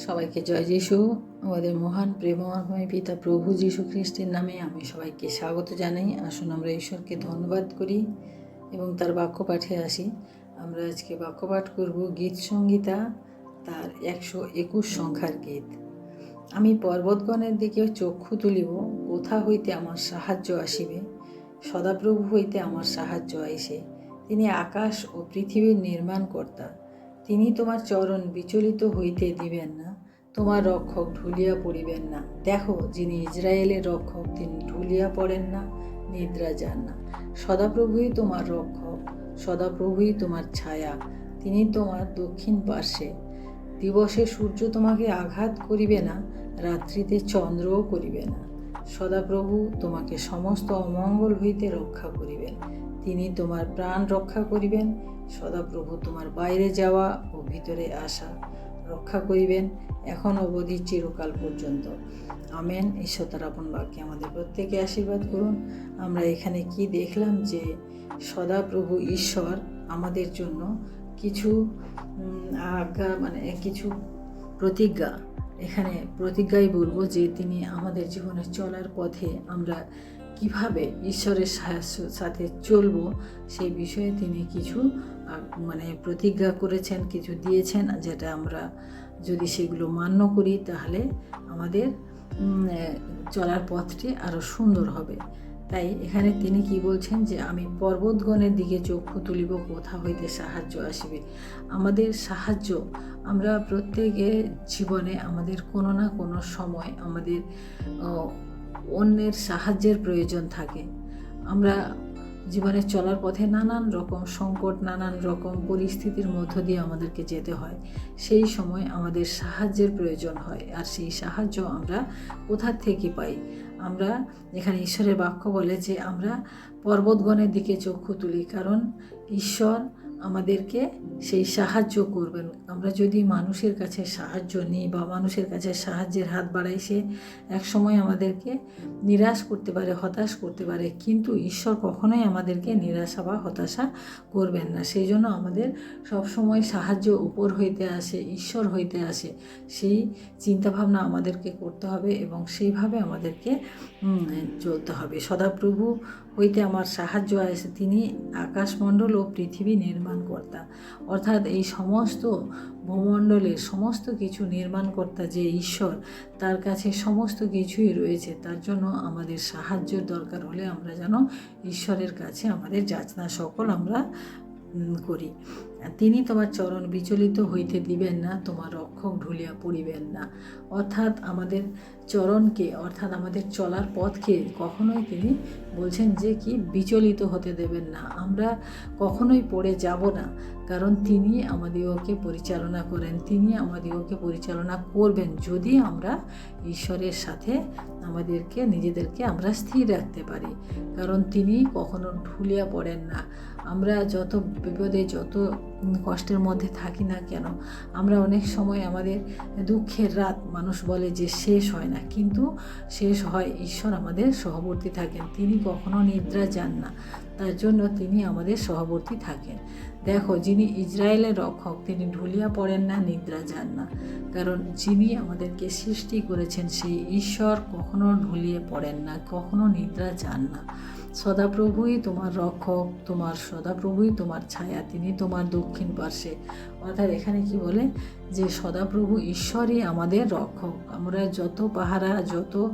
সবাইকে জয় যিশু। আমাদের মহান প্রেমময় পিতা প্রভু যীশু খ্রিস্টের নামে আমি সবাইকে স্বাগত জানাই। আসুন আমরা ঈশ্বরকে ধন্যবাদ করি এবং তার বাক্য পাঠে আসি। আমরা আজকে বাক্য পাঠ করব গীত সংগীতা তার একশো একুশ সংখ্যার গীত। আমি পর্বতগণের দিকে চক্ষু তুলিব, কোথা হইতে আমার সাহায্য আসিবে? সদাপ্রভু হইতে আমার সাহায্য আইসে। তিনি আকাশ ও পৃথিবীর নির্মাণকর্তা। তিনি তোমার চরণ বিচলিত হইতে দিবেন না। তোমার রক্ষক ঢুলিয়া পড়িবেন না। দেখো, যিনি ইসরায়েলের রক্ষক, তিনি ঢুলিয়া পড়েন না, নিদ্রা যান না। সদাপ্রভুই তোমার রক্ষক, সদাপ্রভুই তোমার ছায়া, তিনি তোমার দক্ষিণ পার্শ্বে। দিবসে সূর্য তোমাকে আঘাত করিবে না, রাত্রিতে চন্দ্রও করিবে না। সদাপ্রভু তোমাকে সমস্ত অমঙ্গল হইতে রক্ষা করিবেন। তিনি তোমার প্রাণ রক্ষা করিবেন। সদাপ্রভু তোমার বাইরে যাওয়া ও ভিতরে আসা। রক্ষা করিবেন, এখন অবধি চিরকাল পর্যন্ত। আমেন। ঈশ্বর তার আপন বাক্যে আমাদের প্রত্যেকে আশীর্বাদ করুন। আমরা এখানে কি দেখলাম যে সদাপ্রভু ঈশ্বর আমাদের জন্য কিছু আজ্ঞা মানে কিছু প্রতিজ্ঞা, এখানে প্রতিজ্ঞাই বলব যে তিনি আমাদের জীবনে চলার পথে আমরা কীভাবে ঈশ্বরের সাথে চলবো সেই বিষয়ে তিনি কিছু মানে প্রতিজ্ঞা করেছেন, কিছু দিয়েছেন, যেটা আমরা যদি সেগুলো মান্য করি তাহলে আমাদের চলার পথটি আরও সুন্দর হবে। তাই এখানে তিনি কি বলছেন যে, আমি পর্বতগণের দিকে চক্ষু তুলিব, কোথা হইতে সাহায্য আসবে? আমাদের সাহায্য, আমরা প্রত্যেকে জীবনে আমাদের কোনো না কোনো সময় আমাদের অন্যের সাহায্যের প্রয়োজন থাকে। আমরা জীবনে চলার পথে নানান রকম সংকট, নানান রকম পরিস্থিতির মধ্য দিয়ে আমাদেরকে যেতে হয়। সেই সময় আমাদের সাহায্যের প্রয়োজন হয়, আর সেই সাহায্য আমরা কোথার থেকে পাই? আমরা এখানে ঈশ্বরের বাক্য বলে যে আমরা পর্বতগণের দিকে চক্ষু তুলি, কারণ ঈশ্বর আমাদেরকে সেই সাহায্য করবেন। আমরা যদি মানুষের কাছে সাহায্য নিই বা মানুষের কাছে সাহায্যের হাত বাড়াই, সে একসময় আমাদেরকে নিরাশ করতে পারে, হতাশ করতে পারে। কিন্তু ঈশ্বর কখনোই আমাদেরকে নিরাশা বা হতাশা করবেন না। সেই জন্য আমাদের সবসময় সাহায্য উপর হইতে আসে, ঈশ্বর হইতে আসে। সেই চিন্তাভাবনা আমাদেরকে করতে হবে এবং সেইভাবে আমাদেরকে চলতে হবে। সদাপ্রভু হইতে আমার সাহায্য আসে। তিনি আকাশমণ্ডল ও পৃথিবী নির্মাণকর্তা। অর্থাৎ এই সমস্ত ভূমণ্ডলের সমস্ত কিছু নির্মাণকর্তা যে ঈশ্বর, তার কাছে সমস্ত কিছুই রয়েছে। তার জন্য আমাদের সাহায্যের দরকার হলে আমরা যেন ঈশ্বরের কাছে আমাদের যাচনা সকল আমরা করি। তিনি তোমার চরণ বিচলিত হইতে দিবেন না, তোমার রক্ষক ঢুলিয়া পড়িবেন না। অর্থাৎ আমাদের চরণকে, অর্থাৎ আমাদের চলার পথকে কখনোই তিনি বলছেন যে কি, বিচলিত হতে দেবেন না। আমরা কখনোই পড়ে যাব না, কারণ তিনি আমাদিগকে পরিচালনা করেন, তিনি আমাদিগকে পরিচালনা করবেন। যদি আমরা ঈশ্বরের সাথে আমাদেরকে, নিজেদেরকে আমরা স্থির রাখতে পারি। কারণ তিনি কখনো ঢুলিয়া পড়েন না। আমরা যত বিপদে, যত কষ্টের মধ্যে থাকি না কেন, আমরা অনেক সময় আমাদের দুঃখের রাত মানুষ বলে যে, শেষ হয় না। কিন্তু শেষ হয়, ঈশ্বর আমাদের সহবর্তী থাকেন। তিনি কখনো নিদ্রা যান না। তার জন্য তিনি আমাদের সহবর্তী থাকেন। দেখো, যিনি ইসরায়েলের রক্ষক, তিনি ঢুলিয়া পড়েন না, নিদ্রা যান না। কারণ যিনি আমাদেরকে সৃষ্টি করেছেন, সেই ঈশ্বর কখনো ঢুলিয়ে পড়েন না, কখনো নিদ্রা যান না। সদাপ্রভুই তোমার রক্ষক, তোমার সদাপ্রভুই তোমার ছায়া, তিনি তোমার দক্ষিণ পার্শ্বে। অর্থাৎ এখানে কি বলে? যে সদাপ্রভু ঈশ্বরই আমাদের রক্ষক। আমরা যত পাহারা, যত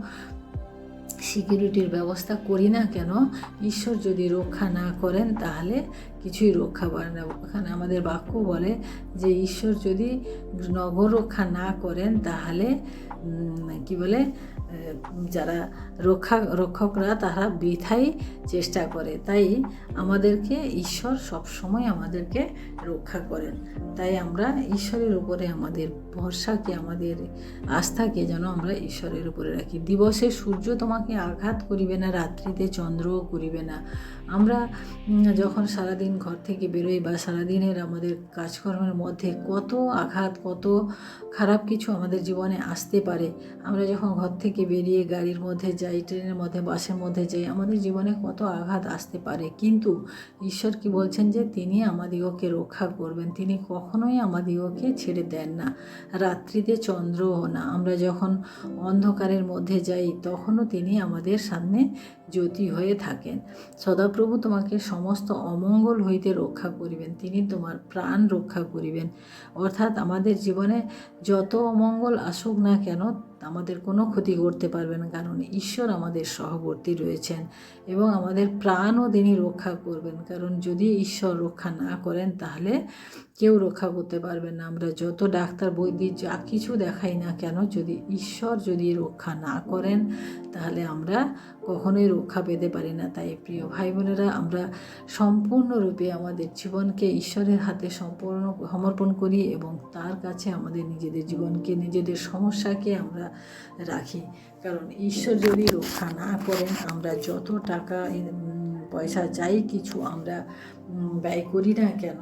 সিকিউরিটির ব্যবস্থা করি না কেন? ঈশ্বর যদি রক্ষা না করেন, তাহলে কিছুই রক্ষা পারে না। ওখানে আমাদের বাক্য বলে যে, ঈশ্বর যদি নগর রক্ষা না করেন, তাহলে কি বলে যারা রক্ষা, রক্ষকরা, তারা বৃথাই চেষ্টা করে। তাই আমাদেরকে ঈশ্বর সব সময় আমাদেরকে রক্ষা করেন। তাই আমরা ঈশ্বরের উপরে আমাদের ভরসাকে, আমাদের আস্থাকে যেন আমরা ঈশ্বরের উপরে রাখি। দিবসে সূর্য তোমাকে আঘাত করিবে না, রাত্রিতে চন্দ্রও করিবে না। আমরা যখন সারাদিন ঘর থেকে বেরোই বা সারাদিনের আমাদের কাজকর্মের মধ্যে কত আঘাত, কত খারাপ কিছু আমাদের জীবনে আসতে পারে। আমরা যখন ঘর থেকে বেরিয়ে গাড়ির মধ্যে যাই, ট্রেনের মধ্যে, বাসের মধ্যে যাই, আমাদের জীবনে কত আঘাত আসতে পারে। কিন্তু ঈশ্বর কি বলছেন যে, তিনি আমাদিগকে রক্ষা করবেন। তিনি কখনোই আমাদিগকে ছেড়ে দেন না। রাত্রিতে চন্দ্রও না। আমরা যখন অন্ধকারের মধ্যে যাই, তখনও তিনি আমাদের সামনে জ্যোতি হয়ে থাকেন। সদাপ্রভু তোমাকে সমস্ত অমঙ্গল হইতে রক্ষা করিবেন। তিনি তোমার প্রাণ রক্ষা করিবেন। অর্থাৎ আমাদের জীবনে যত অমঙ্গল আসুক না কেন আমাদের কোনো ক্ষতি করতে পারবে না, কারণ ঈশ্বর আমাদের সহবর্তী রয়েছেন এবং আমাদের প্রাণও তিনি রক্ষা করবেন। কারণ যদি ঈশ্বর রক্ষা না করেন, তাহলে কেউ রক্ষা করতে পারবে না। আমরা যত ডাক্তার বৈদ্যি যা কিছু দেখাই না কেন, যদি ঈশ্বর যদি রক্ষা না করেন তাহলে আমরা কখনোই রক্ষা পেতে পারি না। তাই প্রিয় ভাই বোনেরা আমরা সম্পূর্ণরূপে আমাদের জীবনকে ঈশ্বরের হাতে সম্পূর্ণ সমর্পণ করি এবং তার কাছে আমাদের নিজেদের জীবনকে, নিজেদের সমস্যাকে আমরা রাখি। কারণ ঈশ্বর যদি রক্ষা না করেন, আমরা যত টাকা পয়সা যাই কিছু আমরা ব্যয় করি না কেন,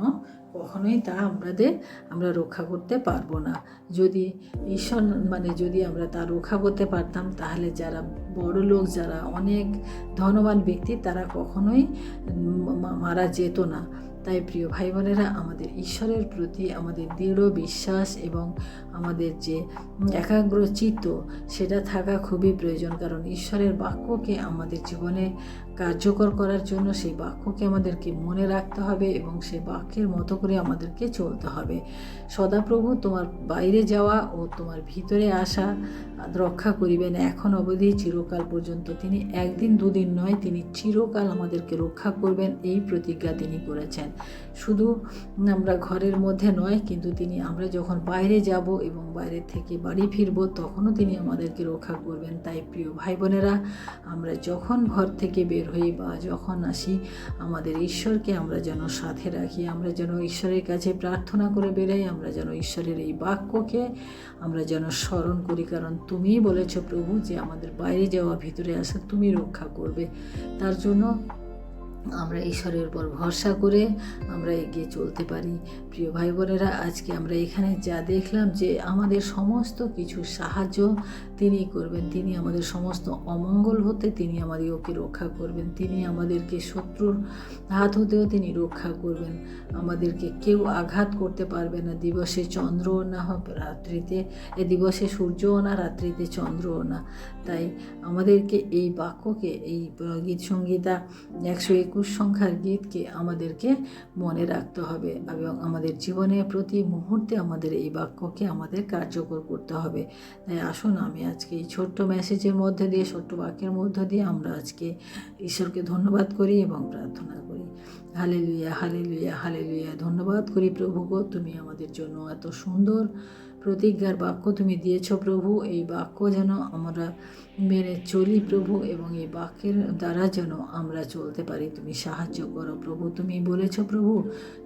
কখনোই তা আমাদের, আমরা রক্ষা করতে পারব না। যদি ঈশ্বর মানে যদি আমরা তা রক্ষা করতে পারতাম, তাহলে যারা বড় লোক, যারা অনেক ধনবান ব্যক্তি, তারা কখনোই মারা যেত না। তাই প্রিয় ভাই বোনেরা, আমাদের ঈশ্বরের প্রতি আমাদের দৃঢ় বিশ্বাস এবং আমাদের যে একাগ্র চিত্ত, সেটা থাকা খুবই প্রয়োজন। কারণ ঈশ্বরের বাক্যকে আমাদের জীবনে কার্যকর করার জন্য সেই বাক্যকে আমাদেরকে মনে রাখতে হবে এবং সেই বাক্যের মতো করে আমাদেরকে চলতে হবে। সদাপ্রভু, তোমার বাইরে যাওয়া ও তোমার ভিতরে আসা রক্ষা করিবেন এখন অবধি, চিরকাল পর্যন্ত। তিনি একদিন দুদিন নয়, তিনি চিরকাল আমাদেরকে রক্ষা করবেন, এই প্রতিজ্ঞা তিনি করেছেন। শুধু আমরা ঘরের মধ্যে নয়, কিন্তু তিনি, আমরা যখন বাইরে যাব এবং বাইরে থেকে বাড়ি ফিরব, তখনও তিনি আমাদেরকে রক্ষা করবেন। তাই প্রিয় ভাই বোনেরা আমরা যখন ঘর থেকে বের হই বা যখন আসি, আমাদের ঈশ্বরকে আমরা যেন সাথে রাখি, আমরা যেন ঈশ্বরের কাছে প্রার্থনা করে বেরোই আমরা যেন ঈশ্বরের এই বাক্যকে আমরা যেন স্মরণ করি। কারণ তুমিই বলেছ প্রভু যে আমাদের বাইরে যাওয়া, ভিতরে আসা, তুমি রক্ষা করবে। তার জন্য আমরা ঈশ্বরের উপর ভরসা করে আমরা এগিয়ে চলতে পারি। প্রিয় ভাই বোনেরা আজকে আমরা এখানে যা দেখলাম যে আমাদের সমস্ত কিছু সাহায্য তিনি করবেন। তিনি আমাদের সমস্ত অমঙ্গল হতে তিনি আমাদেরকে রক্ষা করবেন। তিনি আমাদেরকে শত্রুর হাত হতেও তিনি রক্ষা করবেন। আমাদেরকে কেউ আঘাত করতে পারবে না। দিবসে চন্দ্রও না রাত্রিতে, এ দিবসে সূর্যও না, রাত্রিতে চন্দ্রও না। তাই আমাদেরকে এই বাক্যকে, এই গীত সঙ্গীতা একশো একুশ সংখ্যার গীতকে আমাদেরকে মনে রাখতে হবে এবং আমাদের জীবনে প্রতি মুহূর্তে আমাদের এই বাক্যকে আমাদের কার্যকর করতে হবে। তাই আসুন আমি আজকে এই ছোট্ট মেসেজের মধ্যে দিয়ে, ছোট্ট বাক্যের মধ্য দিয়ে আমরা আজকে ঈশ্বরকে ধন্যবাদ করি এবং প্রার্থনা করি। হালে লুইয়া হালে লুইয়া হালে লুইয়া ধন্যবাদ করি প্রভু গো তুমি আমাদের জন্য এত সুন্দর প্রতিজ্ঞার বাক্য তুমি দিয়েছ প্রভু। এই বাক্য যেন আমরা মেনে চলি প্রভু এবং এই বাক্যের দ্বারা যেন আমরা চলতে পারি। তুমি সাহায্য করো প্রভু, তুমি বলেছ প্রভু,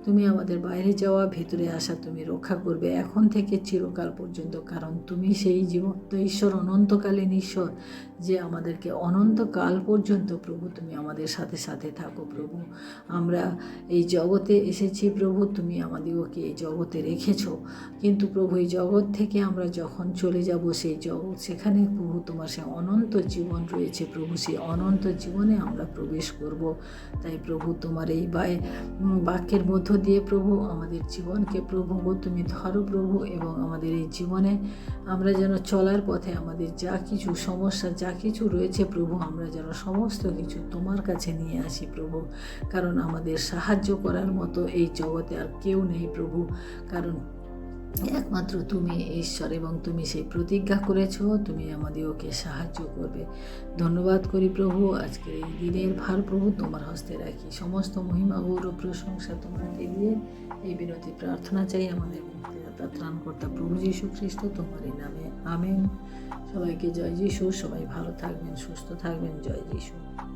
তুমি আমাদের বাইরে যাওয়া, ভেতরে আসা তুমি রক্ষা করবে। এখন থেকে চিরকাল পর্যন্ত, কারণ তুমি সেই জীবন্ত ঈশ্বর, অনন্তকালীন ঈশ্বর, যে আমাদেরকে অনন্তকাল পর্যন্ত প্রভু, তুমি আমাদের সাথে সাথে থাকো প্রভু। আমরা এই জগতে এসেছি প্রভু, তুমি আমাদেরকে এই জগতে রেখেছ। কিন্তু প্রভু, এই জগৎ থেকে আমরা যখন চলে যাব, সেই জগৎ সেখানে প্রভু তোমার সে অনন্ত জীবন রয়েছে প্রভু, সেই অনন্ত জীবনে আমরা প্রবেশ করব। তাই প্রভু, তোমার এই বাক্যের মধ্য দিয়ে প্রভু, আমাদের জীবনকে প্রভু, তুমি ধরো প্রভু, এবং আমাদের এই জীবনে আমরা যেন চলার পথে আমাদের যা কিছু সমস্যা, যা কিছু রয়েছে প্রভু, আমরা যেন সমস্ত কিছু তোমার কাছে নিয়ে আসি প্রভু। কারণ আমাদের সাহায্য করার মতো এই জগতে আর কেউ নেই প্রভু। কারণ একমাত্র তুমি ঈশ্বর এবং তুমি সেই প্রতিজ্ঞা করেছ, তুমি আমাদের ওকে সাহায্য করবে। ধন্যবাদ করি প্রভু, আজকের এই দিনের ভার প্রভু, তোমার হস্তে রাখি। সমস্ত মহিমা, গৌরব, প্রশংসা তোমাকে দিয়ে এই বিনতি প্রার্থনা চাই। আমাদের মুক্তিদাতা, ত্রাণকর্তা প্রভু যীশু খ্রিস্ট তোমারই নামে। আমেন। সবাইকে জয় যিশু। সবাই ভালো থাকবেন, সুস্থ থাকবেন। জয় যিশু।